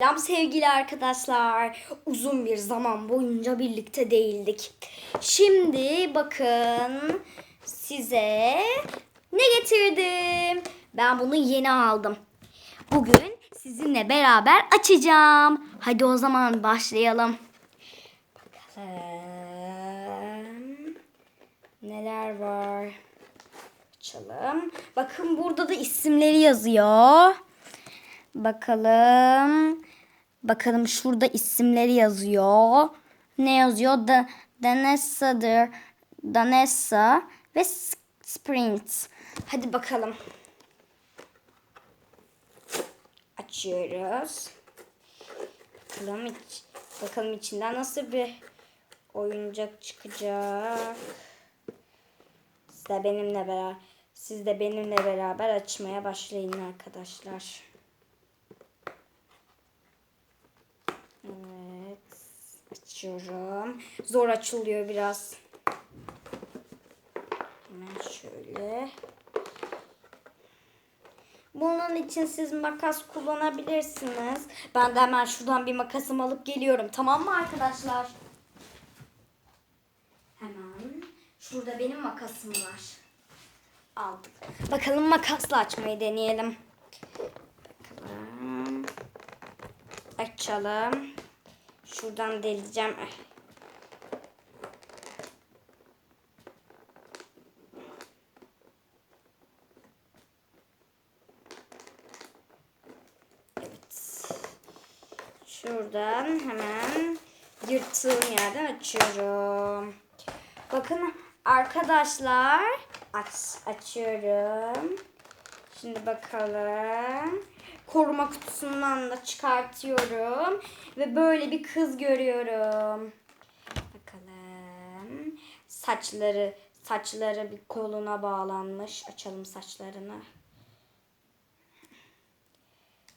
Selam sevgili arkadaşlar. Uzun bir zaman boyunca birlikte değildik. Şimdi bakın size ne getirdim. Ben bunu yeni aldım. Bugün sizinle beraber açacağım. Hadi o zaman başlayalım. Bakalım. Neler var? Açalım. Bakın burada da isimleri yazıyor. Bakalım. Bakalım şurada isimleri yazıyor. Ne yazıyor? Da Danessa'dır. Danessa ve Sprint. Hadi bakalım. Açıyoruz. Bakalım, iç, bakalım içinden nasıl bir oyuncak çıkacak. Siz de benimle beraber siz de benimle beraber açmaya başlayın arkadaşlar. Açıyorum. Zor açılıyor biraz. Hemen şöyle. Bunun için siz makas kullanabilirsiniz. Ben de hemen şuradan bir makasımı alıp geliyorum. Tamam mı arkadaşlar? Hemen. Şurada benim makasım var. Aldık. Bakalım makasla açmayı deneyelim. Bakalım. Açalım. Şuradan deleceğim. Evet. Şuradan hemen yırttığım yerden açıyorum. Bakın arkadaşlar aç, açıyorum. Şimdi bakalım. Koruma kutusundan da çıkartıyorum. Ve böyle bir kız görüyorum. Bakalım. Saçları saçları bir koluna bağlanmış. Açalım saçlarını.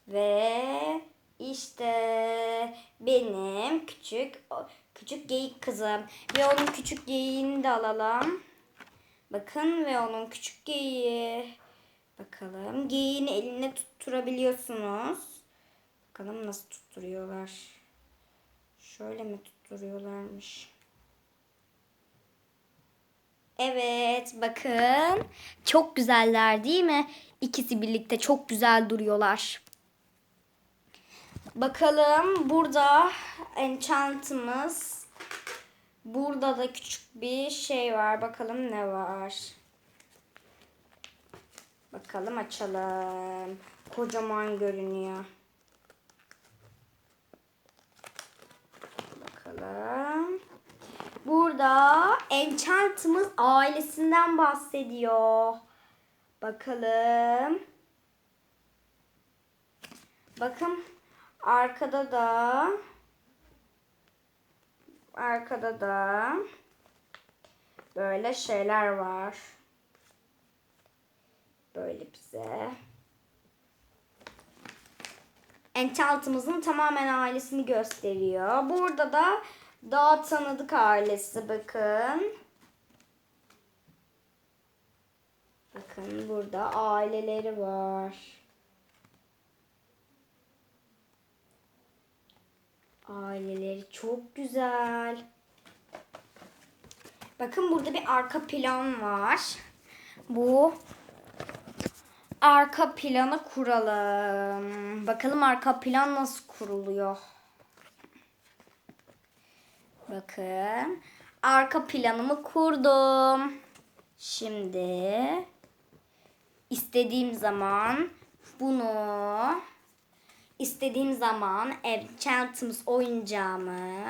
Ve işte benim küçük küçük geyik kızım. Ve onun küçük geyiğini de alalım. Bakın ve onun küçük geyiği. Bakalım. Geyiğini eline tutturabiliyorsunuz. Bakalım nasıl tutturuyorlar. Şöyle mi tutturuyorlarmış? Evet bakın. Çok güzeller değil mi? İkisi birlikte çok güzel duruyorlar. Bakalım burada enchantımız. Burada da küçük bir şey var. Bakalım ne var. Bakalım açalım. Kocaman görünüyor. Bakalım. Burada Enchant'ımız ailesinden bahsediyor. Bakalım. Bakın arkada da arkada da böyle şeyler var. Böyle bize. Enchant'ımızın tamamen ailesini gösteriyor. Burada da daha tanıdık ailesi bakın. Bakın burada aileleri var. Aileleri çok güzel. Bakın burada bir arka plan var. Bu arka planı kuralım. Bakalım arka plan nasıl kuruluyor. Bakın. Arka planımı kurdum. Şimdi istediğim zaman bunu istediğim zaman Enchantımız oyuncağımı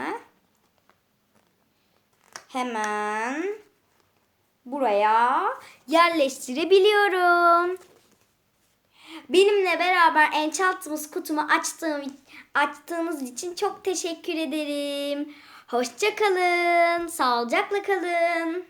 hemen buraya yerleştirebiliyorum. Benimle beraber Enchantımız kutumu açtığım, açtığınız için çok teşekkür ederim. Hoşça kalın. Sağlıcakla kalın.